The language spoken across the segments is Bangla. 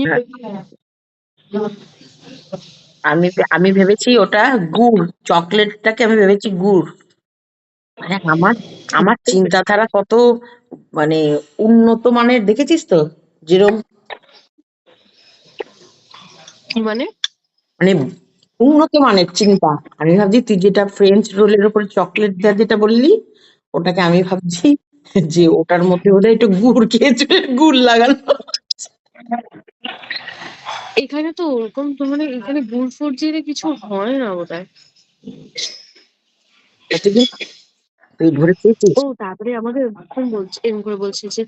হ্যাঁ। আমি আমি ভেবেছি ওটা গুড় চকলেটটাকে আমি ভেবেছি গুড়। মানে আমার আমার চিন্তাধারা কত মানে উন্নত মানের দেখেছিস তো? যেরকম মানে? মানে উন্নত মানের চিন্তা। আমি ভাবছি তুই যেটা ফ্রেঞ্চ রোলের উপরে চকলেট দেওয়া যেটা বললি ওটাকে আমি ভাবছি যে ওটার মধ্যে বোধহয় একটু গুড় খেয়েছে গুড় লাগানো। এখানে তো ওরকম তো মানে এখানে গুড় ফুড় দিয়ে কিছু হয় না বোধহয়। তুই ধরে পেয়েছিস ও তারপরে আমাকে এরকম বলছে এরকম করে বলছে যে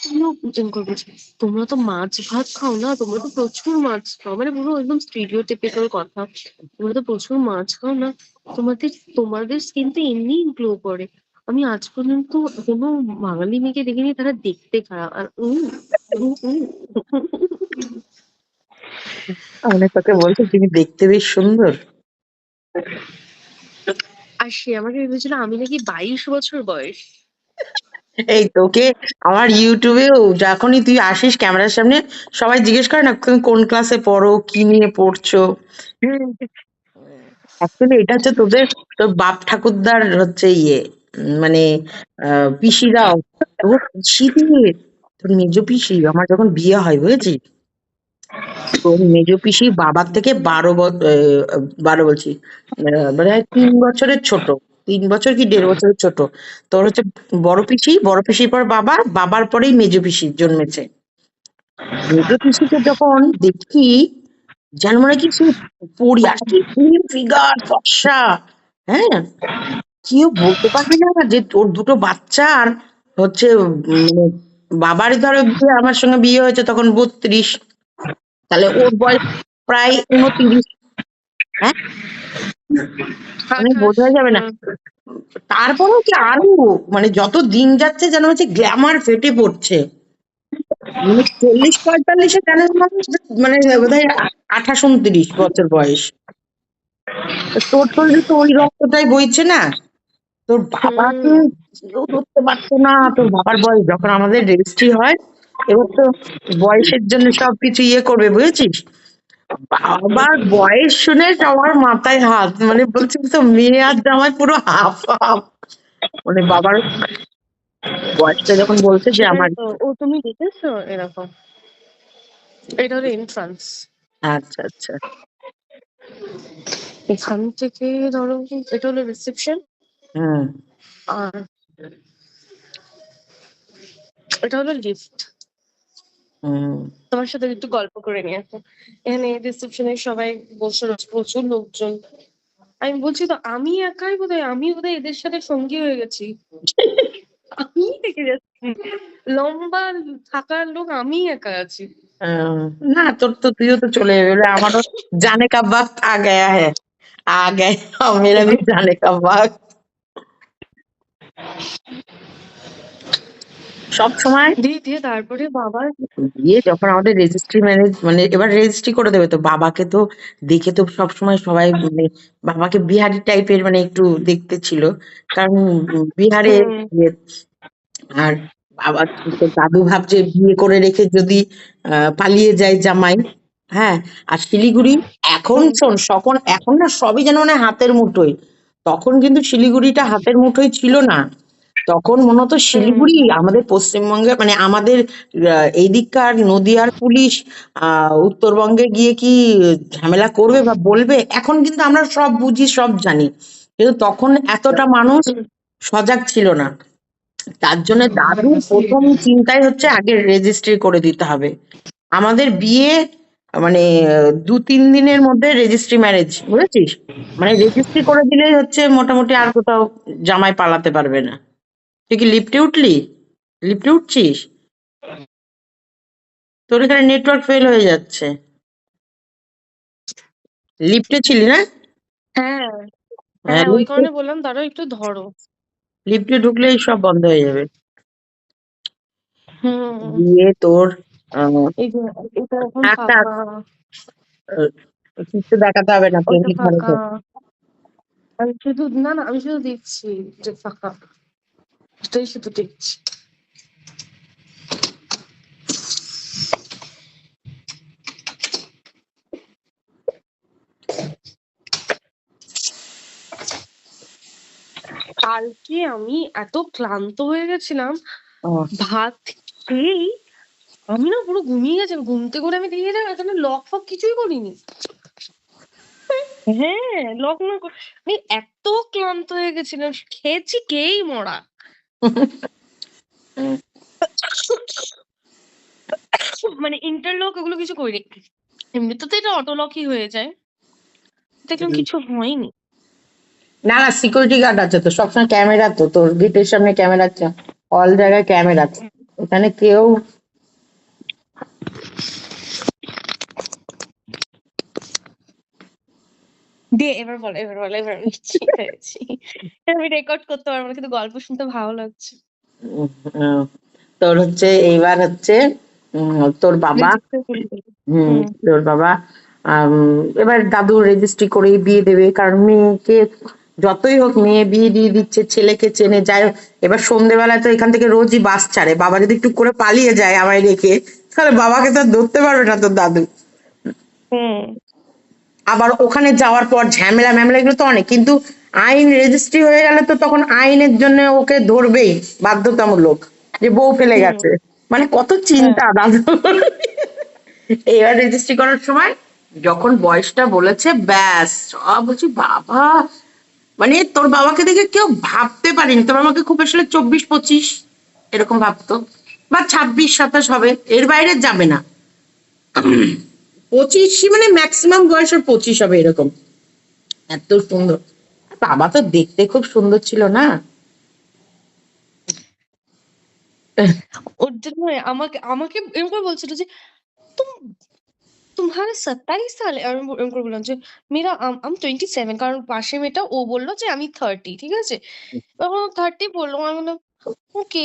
তুমিও এরকম করে বলছে তোমরা তো মাছ ভাত খাও না তোমরা তো প্রচুর মাছ খাও। মানে পুরো একদম স্টিরিও টিপিক্যাল কথা। তোমরা তো প্রচুর মাছ খাও না তোমাদের তোমাদের স্কিন তো এমনি গ্লো করে। আমি আজ পর্যন্ত কোনো বাঙালি মেয়েকে দেখিনি তারা দেখতে খারাপ। আর উম, উম, উম। মানে তোকে বলছে তুমি দেখতে বেশ সুন্দর। আর সে আমাকে ভেবেছিল আমি নাকি বাইশ বছর বয়স। এই তোকে আমার ইউটিউবেও যখনই তুই আসিস ক্যামেরার সামনে সবাই জিজ্ঞেস করে না তুমি কোন ক্লাসে পড়ো কি নিয়ে পড়ছো? অ্যাকচুয়ালি এটা হচ্ছে তোদের তোর বাপ ঠাকুরদার হচ্ছে ইয়ে। মানে আহ, পিসিরা তোর পিসি তোর মেজ পিসি আমার যখন বিয়ে হয় বুঝেছিস? তোর মেজ পিসি বাবার থেকে বারো বারো বলছি মানে তিন বছরের ছোট তিন বছর কি দেড় বছরের ছোট। তোর হচ্ছে বড় পিসি বড় পিসির পর বাবা বাবার পরেই মেজ পিসি জন্মেছে। মেজ পিসিকে যখন দেখি যেন মনে কি পড়ি আর কি ফিগার ফর্সা হ্যাঁ? কেউ বলতে পারবে না যে তোর দুটো বাচ্চা আর হচ্ছে মানে বাবার ধরো আমার সঙ্গে বিয়ে হয়েছে তখন বত্রিশ। তাহলে ওর বয়স প্রায় উনত্রিশ হ্যাঁ? মানে বোঝা যাবে না। তারপরেও কি আরও মানে যত দিন যাচ্ছে যেন হচ্ছে গ্ল্যামার ফেটে পড়ছে। মানে চল্লিশ পঁয়তাল্লিশে মানুষ মানে বোধহয় আঠাশ উনত্রিশ বছর বয়স। তো তোর শরীরে তো ওই রক্তটাই বইছে না। তোর বাবাকে কেউ ধরতে পারতো না? তোর বাবার বয়স যখন আমাদের রেজিস্ট্রি হয় এবার তো বয়সের জন্য সবকিছু ইয়ে করবে বুঝেছিস? বাবার বয়স শুনে সবার মাথায় হাত মানে বলছি তো মেয়ে আর জামাই পুরো হাফ হাফ। মানে বাবার বয়সটা যখন বলছে যে আমার ও তুমি দেখেছ এরকম? এটা হলো এন্ট্রান্স আচ্ছা আচ্ছা। এখান থেকে ধরো এটা হলো রিসেপশন এটা হলো লিফট। তোমার সাথে একটু গল্প করে নিয়ে আসো এখানে রিসেপশনে সবাই বসে প্রচুর লোকজন। আমি বলছি তো আমি একাই বোধ আমি বোধ এদের সাথে সঙ্গী হয়ে গেছি। আমি দেখে যাচ্ছি। লম্বা থাকার লোক আমি একা আছি। না তোর তো তুইও তো চলে গেলে আমারও জানে কাব্বাক আগে আহে আগে আ গয়া মেরা ভি জানে কাব্বাক সব সময় দিয়ে দিয়ে তারপরে বাবা বিয়ে যখন আমাদের রেজিস্ট্রি ম্যারেজ মানে এবার রেজিস্ট্রি করে দেবে তো বাবাকে তো দেখে তো সবসময় সবাই মানে বাবাকে বিহারি টাইপের মানে একটু দেখতে ছিল। কারণ বিহারে আর বাবা দাদু ভাবছে বিয়ে করে রেখে যদি আহ, পালিয়ে যায় জামাই। হ্যাঁ আর শিলিগুড়ি এখন শোন সকল এখন না সবই যেন মানে হাতের মুঠোয়। তখন কিন্তু শিলিগুড়িটা হাতের মুঠোয় ছিল না। তখন মনে হতো শিলিগুড়ি আমাদের পশ্চিমবঙ্গে মানে আমাদের এইদিককার নদিয়ার পুলিশ আহ উত্তরবঙ্গে গিয়ে কি ঝামেলা করবে বা বলবে এখন কিন্তু আমরা সব বুঝি সব জানি। কিন্তু তখন এতটা মানুষ সজাগ ছিল না। তার জন্য দাদু প্রথম চিন্তাই হচ্ছে আগে রেজিস্ট্রি করে দিতে হবে। আমাদের বিয়ে মানে দু তিন দিনের মধ্যে রেজিস্ট্রি ম্যারেজ বুঝেছিস? মানে রেজিস্ট্রি করে দিলেই হচ্ছে মোটামুটি আর কোথাও জামাই পালাতে পারবে না। তুই কি লিফটে উঠলি? লিফটে উঠছিস? তোর এখানে নেটওয়ার্ক ফেল হয়ে যাচ্ছে। লিফটে ছিলি না? হ্যাঁ। হ্যাঁ হ্যাঁ ওই কারণে বললাম দাঁড়াও একটু ধরো। লিফটে ঢুকলেই সব বন্ধ হয়ে যাবে। হুম। দিয়ে তোর আমি শুধু না না আমি শুধু যে ফাঁকা। শুধু দেখছি। কালকে আমি এত ক্লান্ত হয়ে গেছিলাম। ভাত খেয়েই আমি না পুরো ঘুমিয়ে গেছি ঘুম থেকে করে আমি দেখি যে এখানে লক ফক কিছুই করিনি। হ্যাঁ লক না করে- আমি এত ক্লান্ত হয়ে গেছিলাম। খেয়েছি কেই মরা? মানে ইন্টারলক এগুলো কিছু করিনি। এমনিতে তো এটা অটো লকই হয়ে যায়। দেখলাম কিছু হয়নি। না না সিকিউরিটি গার্ড আছে তো। সবসময় ক্যামেরা তো। তোর গেটের সামনে ক্যামেরা আছে। অল জায়গায় ক্যামেরা আছে। এখানে কেউ দিয়ে এবার বলো এবার বলো এবার আমি রেকর্ড করতে পারব কিন্তু গল্প শুনতে ভালো লাগছে। তোর হচ্ছে এইবার হচ্ছে তোর বাবা। তোর বাবা এবার দাদু রেজিস্ট্রি করেই বিয়ে দেবে কারণ মেয়েকে যতই হোক মেয়ে বিয়ে দিয়ে দিচ্ছে ছেলেকে চেনে যায় এবার সন্ধেবেলায় তো এখান থেকে রোজই বাস ছাড়ে বাবা যদি একটু করে পালিয়ে যায় আমায় রেখে তাহলে বাবাকে তো ধরতে পারবে না তোর দাদু। আবার ওখানে যাওয়ার পর ঝামেলা ম্যামেলা এগুলো তো অনেক কিন্তু আইন রেজিস্ট্রি হয়ে গেলে তো তখন আইনের জন্য ওকে ধরবেই বাধ্যতামূলক যে বউ ফেলে গেছে। মানে কত চিন্তা দাদু। এবার রেজিস্ট্রি করার সময় যখন বয়সটা বলেছে ব্যাস সব বলছি বাবা! মানে তোর বাবাকে দেখে কেউ ভাবতে পারেনি। তোর বাবাকে খুব আসলে চব্বিশ পঁচিশ এরকম ভাবতো। বা ছাব্বিশ সাতাশ হবে এর বাইরে যাবে না। পঁচিশ মানে ম্যাক্সিমাম বয়সের পঁচিশ হবে এরকম। এত সুন্দর। বাবা তো দেখতে খুব সুন্দর ছিল না। ওর জন্য আমাকে আমাকে এরকম করে বলছিল যে তুম তোমার সাতাইশ সাল আমি এরকম করে বললাম যে মেয়েরা আমি টোয়েন্টি সেভেন কারণ পাশে মেয়েটা ও বলল যে আমি থার্টি ঠিক আছে? তখন থার্টি বলল আমি বললাম ওকে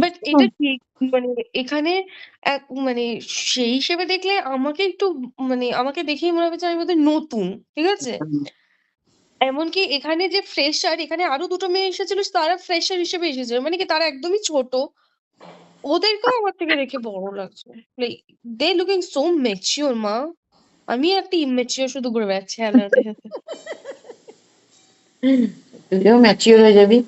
বাট এটা ঠিক মানে এখানে এক মানে সেই হিসেবে দেখলে আমাকে একটু মানে আমাকে দেখেই মনে হবে যে আমি বোধহয় নতুন ঠিক আছে? এমনকি এখানে যে ফ্রেশার এখানে আরও দুটো মেয়ে এসেছিল তারা ফ্রেশার হিসেবে এসেছিল মানে কি তারা একদমই ছোট। ওদেরকেও আমার থেকে দেখে বড় লাগছে। Like they looking so mature মা। আমি একটা ইমেচিওর শুধু ঘুরে বেড়াচ্ছি আলাদা তুইও ম্যাচিওর হয়ে যাবি।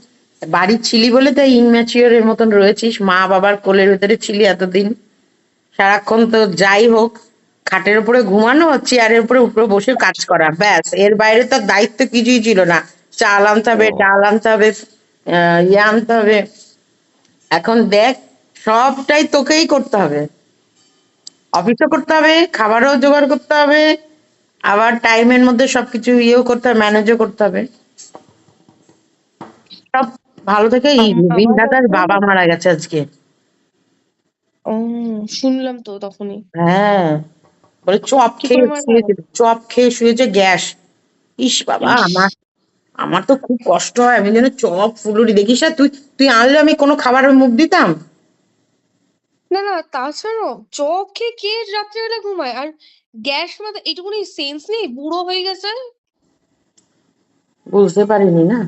বাড়ি ছিলি বলে তো ইনম্যাচিওর এর মতন রয়েছিস। মা বাবার কোলের ভেতরে ছিলি এতদিন। সারাক্ষণ তো যাই হোক খাটের উপরে ঘুমানো চেয়ারের উপরে উপরে বসে কাজ করা ব্যাস। এর বাইরে তো দায়িত্ব কিছুই ছিল না। চাল আনতে হবে ডাল আনতে হবে ইয়ে আনতে হবে। এখন দেখ সবটাই তোকেই করতে হবে। অফিসও করতে হবে খাবারও জোগাড় করতে হবে আবার টাইমের মধ্যে সবকিছু ইয়েও করতে হবে ম্যানেজও করতে হবে। সব ভালো থেকে এই দাদার বাবা মারা গেছে আজকে। ও শুনলাম তো তখনই। হ্যাঁ। বলে চপ খেয়ে শুয়েছে চপ খেয়ে শুয়েছে গ্যাস। ইস বাবা আমার আমার তো খুব কষ্ট হয় আমি যেন চপ ফুলুরি দেখিস তুই তুই আনলে আমি কোনো খাবারের মুখ দিতাম? না না তাছাড়াও চপ খেয়ে কে রাত্রেবেলা ঘুমায়? আর গ্যাস মাথা এইটুকুনি সেন্স নেই? বুড়ো হয়ে গেছে? বুঝতে পারিনি না।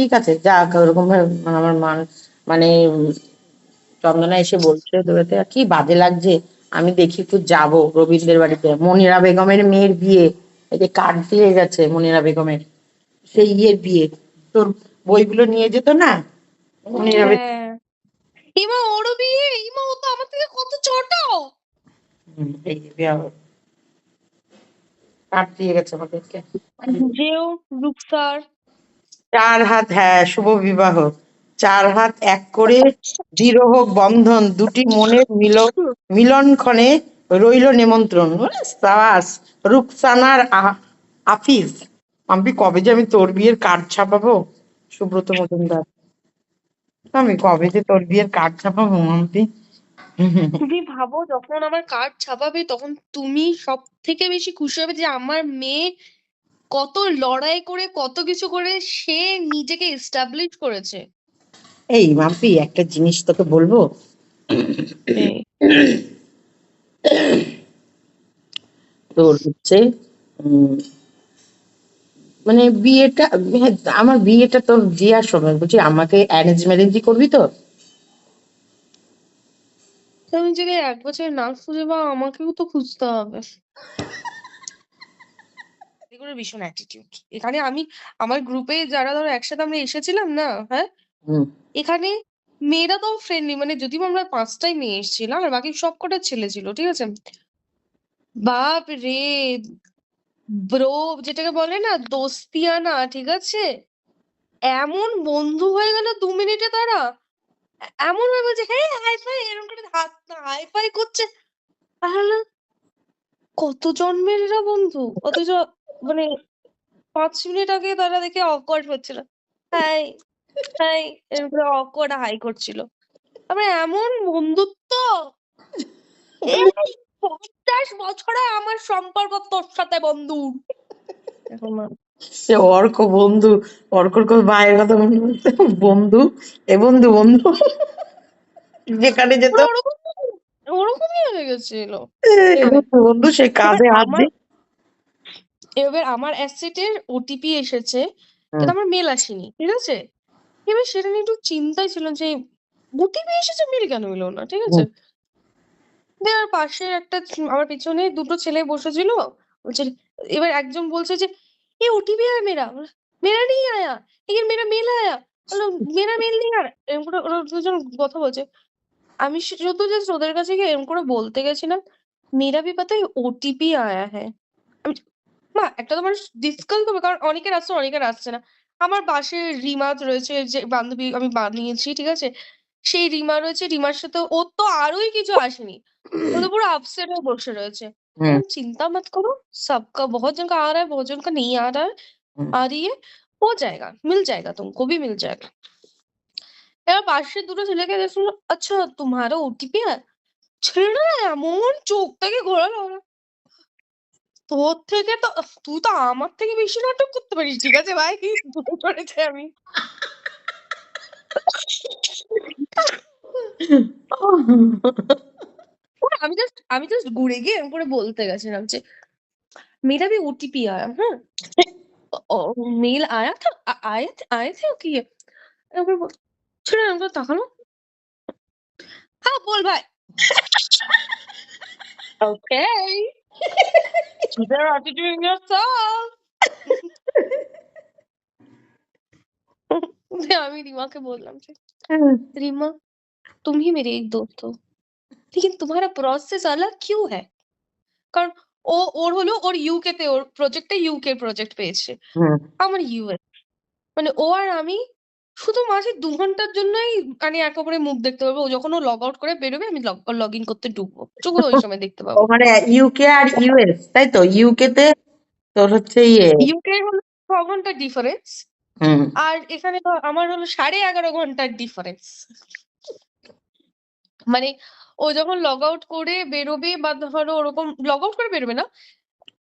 ঠিক আছে যাক ওরকম ভাবে আমার মান মানে চন্দনা এসে বলছে দূরেতে কি বাজে লাগছে? আমি দেখি একটু যাব রবীন্দ্রের বাড়িতে। মনিরা বেগমের মেয়ের বিয়ে এই যে কার্ড দিয়ে গেছে মনিরা বেগমের সেই ইয়ের বিয়ে। তোর বইগুলো নিয়ে যেত না? মনিরা হ্যাঁ। ইমা ওরও বিয়ে? ইমা ও তো আমার থেকে কত ছোট? হুম, এই বিয়ে কার্ড দিয়ে গেছে আমাদেরকে। যেও রূপসার। চার হাত হ্যাঁ শুভ বিবাহ। চার হাত এক করে দৃঢ় হোক বন্ধন, দুটি মনের মিল মিলন ক্ষণে রইল নিমন্ত্রণ। সাবাস, রুকসানার আ- আফিজ আমি কবে যে আমি তোর বিয়ের কার্ড ছাপাবো? সুব্রত মজুমদার। আমি কবে যে তোর বিয়ের কার্ড ছাপাবো, মাম্পি? তুমি ভাবো, যখন আমার কার্ড ছাপাবে, তখন তুমি সব থেকে বেশি খুশি হবে যে আমার মেয়ে কত লড়াই করে কত কিছু করে সে নিজেকে এস্টাবলিশ করেছে। এই মাম্পি একটা জিনিস তোকে বলব? তোর হচ্ছে মানে বিয়েটা হ্যাঁ, আমার বিয়েটা তোর দেওয়ার সময় বলছি আমাকে অ্যারেঞ্জ ম্যারেঞ্জই করবি তো? আমি যদি এক বছর না খুঁজে পাও আমাকেও তো খুঁজতে হবে। এগুলোর ভীষণ অ্যাটিটিউড এখানে আমি আমার গ্রুপে যারা ধরো একসাথে আমরা এসেছিলাম না হ্যাঁ? এখানে মেয়েরা তো ফ্রেন্ডলি মানে যদিও আমরা পাঁচটাই মেয়ে এসেছিলাম আর বাকি সব কটা ছেলে ছিল ঠিক আছে? বাপ রে ব্রো যেটাকে বলে না দোস্তিয়ানা ঠিক আছে? এমন বন্ধু হয়ে গেল দু মিনিটে তারা। এমন ভাবে বলছে হ্যাঁ হাই ফাই এরকম করে হাত না হাই ফাই করছে। কত জন্মের এরা বন্ধু? অথচ মানে পাঁচ মিনিট আগে তারা দেখে অকওয়ার্ড হচ্ছিল। হাই হাই এরকম করে অকওয়ার্ড হাই করছিল। তারপরে এমন বন্ধুত্ব! এই পঞ্চাশ বছরে আমার সম্পর্ক তোর সাথে বন্ধু। সে অর্ক বন্ধু অর্কর কথা ভাইয়ের কথা মনে পড়ছে। বন্ধু এ বন্ধু বন্ধু। যেখানে যেত। ওরকম ওরকমই হয়ে গেছিল। বন্ধু সে কাঁধে হাত দিয়ে এবার আমার অ্যাসেটের ওটিপি এসেছে কিন্তু আমার মেল আসেনি ঠিক আছে? এবার সেটা নিয়ে একটু চিন্তায় ছিল যে ওটিপি এসেছে মেল কেন এলো না ঠিক আছে? দেওয়ার পাশে একটা আমার পিছনে দুটো ছেলে বসেছিল বলছে এবার একজন বলছে যে এ ওটিপি আয় মেরা মেরা নেই আয়া লেকিন মেরা মেল আয়া। মেরা মেল নেই আর। এরকম করে ওরা দুজন কথা বলছে। আমি যত জাস্ট ওদের কাছে গিয়ে এরকম করে বলতে গেছিলাম মেরা ভি পাতা ওটিপি আয়া হ্যাঁ না একটা তো মানুষ ডিসকাস করবে কারণ অনেকের আসছে অনেকের আসছে না। আমার পাশে রিমা রয়েছে যে বান্ধবী আমি বানিয়েছি ঠিক আছে? সেই রিমা রয়েছে রিমার সাথে ওর তো আরোই কিছু আসেনি। ও তো পুরো আপসেট হয়ে বসে রয়েছে। চিন্তা মত করো সবকা বহুত জন কা আ রা বহুত জন কা নেই আ রা আ রই হো জায়গা মিল জায়গা তুমকো ভি মিল জায়গা। এবার পাশে দুটো ছেলেকে দেখল আচ্ছা তোমারও ওটিপি ছিড়ে না এমন চোখ থেকে ঘোরালো ওরা তোর থেকে তো তুই তো আমার থেকে বেশি নাটক করতে পারিস ঠিক আছে ভাই বুঝতে পেরেছি আমি ওরা আমি জাস্ট আমি জাস্ট ঘুরে গিয়ে এরকম করে বলতে গেছিলাম যে मेरा भी ओटीपी आया हाँ और मेल आया था आ- आए थे आए थे कि ये এরকম বল- ছেলে এরকম করে তাকালো হ্যাঁ বল ভাই ওকে keep your attitude in yourself দিয়ে আমি রিমাকে বললাম যে रीमा तुम ही मेरी एक दोस्त हो लेकिन तुम्हारा प्रोसेस अलग क्यों है কারণ ও ওর হলো ওর ইউকে তে ওর প্রজেক্টে ইউকে প্রজেক্ট পেয়েছে হুম, আমার ইউএস মানে ও আর আমি শুধু মাসে দু ঘণ্টার জন্যই মানে একে অপরের মুখ দেখতে পাবো ও যখন ও লগ আউট করে বেরোবে আমি লগ ইন করতে ঢুকবো। শুধু ওই সময় দেখতে পাবো। মানে ইউকে আর ইউএস তাই তো? ইউকে তে তোর হচ্ছে ইয়ে। ইউকে হলো ছ ঘণ্টার ডিফারেন্স আর এখানে আমার হলো সাড়ে এগারো ঘণ্টার ডিফারেন্স মানে ও যখন লগ আউট করে বেরোবে বা ধরো ওরকম লগ আউট করে বেরোবে না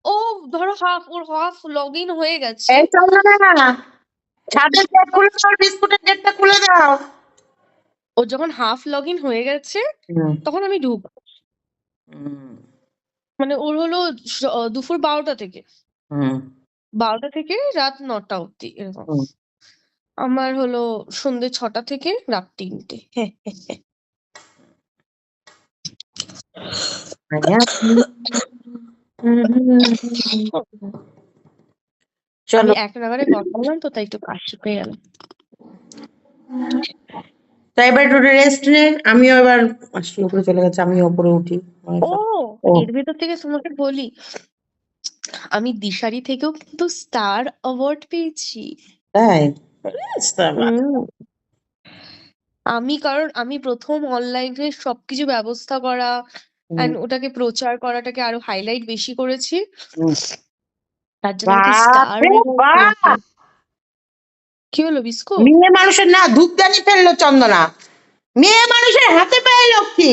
ও ধরো হাফ ওর হাফ লগ ইন হয়ে গেছে। এই চন্দনা ছাদের গেট খুলে দাও বিস্কুটের গেটটা খুলে দাও। ও যখন হাফ লগ ইন হয়ে গেছে তখন আমি হুম, মানে ওর হলো দুপুর বারোটা থেকে। বারোটা থেকে রাত নটা অব্দি এরকম। আমার হলো সন্ধে ছটা থেকে রাত তিনটে। হ্যাঁ হ্যাঁ হ্যাঁ আয়া, হুম, হুম, চলো আমি এক নাগারে কথা বললাম তো তাই একটু কাশি পেয়ে গেল। তাই এবার একটু রেস্ট নে আমিও এবার আসি উপরে চলে গেছে আমিও উপরে উঠি। ও ও। এর ভেতর থেকে তোমাকে বলি আমি দিশারি থেকেও কিন্তু স্টার অ্যাওয়ার্ড পেয়েছি। তাই। আমি কারণ আমি প্রথম অনলাইনে সবকিছু ব্যবস্থা করা and ওটাকে প্রচার করাটাকে আরও হাইলাইট বেশি করেছি। তার জন্য আমাকে স্টার কি হলো বিস্কো মেয়ে মানুষের না ধূপদানি ফেলল চন্দনা। মেয়ে মানুষের হাতে পায়ে লক্ষ্মী।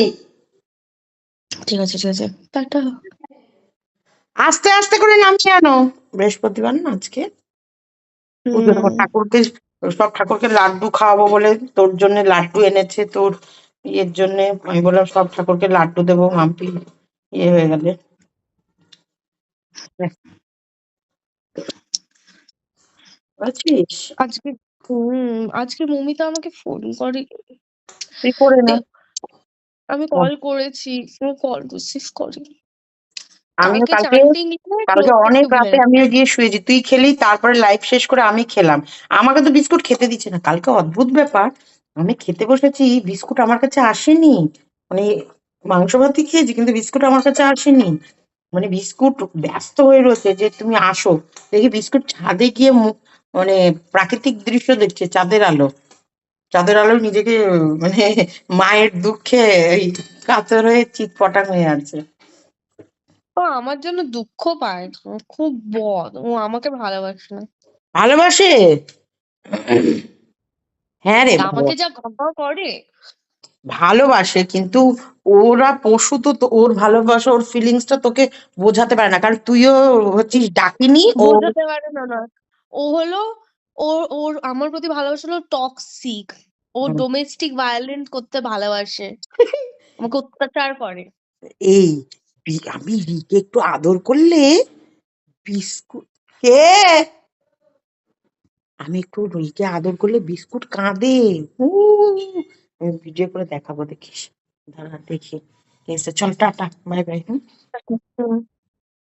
ঠিক আছে ঠিক আছে। টাটা। আস্তে আস্তে করে নামিয়ে আনো। বৃহস্পতিবার না আজকে? ঠাকুরকে সব ঠাকুরকে লাড্ডু খাওয়াবো বলে তোর জন্য লাড্ডু এনেছে তোর ইয়ের জন্য। আমি বললাম সব ঠাকুরকে লাড্ডু দেবো মাম্পি ইয়ে হয়ে গেলে। বুঝছিস আজকে হুম আজকে মমিতা আমাকে ফোন করে তুই করে না। আমি কল করেছি ও কল রিসিভ করেনি। আমিও কালকে কালকে চান্টিং কালকে অনেক রাতে আমিও গিয়ে শুয়েছি। তুই খেলি তারপরে লাইভ শেষ করে আমি খেলাম। আমাকে তো বিস্কুট খেতে দিচ্ছে না। কালকে অদ্ভুত ব্যাপার। আমি খেতে বসেছি বিস্কুট আমার কাছে আসেনি। মানে মাংস ভাতই খেয়েছি কিন্তু বিস্কুট আমার কাছে আসেনি। মানে বিস্কুট ব্যস্ত হয়ে রয়েছে যে তুমি আসো। দেখি বিস্কুট ছাদে গিয়ে মু- মানে প্রাকৃতিক দৃশ্য দেখছে চাঁদের আলো। চাঁদের আলো নিজেকে মানে মায়ের দুঃখে কাতর হয়ে চিৎপটাং হয়ে আছে ও আমার জন্য দুঃখ পায়। খুব বদ ও আমাকে ভালোবাসে না। ভালোবাসে? হ্যাঁ রে আমাকে যা ঘর করে। ভালোবাসে কিন্তু ওরা পশু তো ওর ভালোবাসা ওর ফিলিংসটা তোকে বোঝাতে পারে না। কারণ তুইও হচ্ছিস ডাকিনি বোঝাতে পারে না না। ও হলো ওর ওর আমার প্রতি ভালোবাসা হলো টক্সিক ও ডোমেস্টিক ভায়োলেন্স করতে ভালোবাসে। আমাকে অত্যাচার করে। এই আমি রিকে একটু আদর করলে বিস্কুট কে? আমি একটু রিকে আদর করলে বিস্কুট কাঁদে। আমি ভিডিও করে দেখাবো দেখিস। দাঁড়া দেখি। চল টাটা বাই বাই হুম।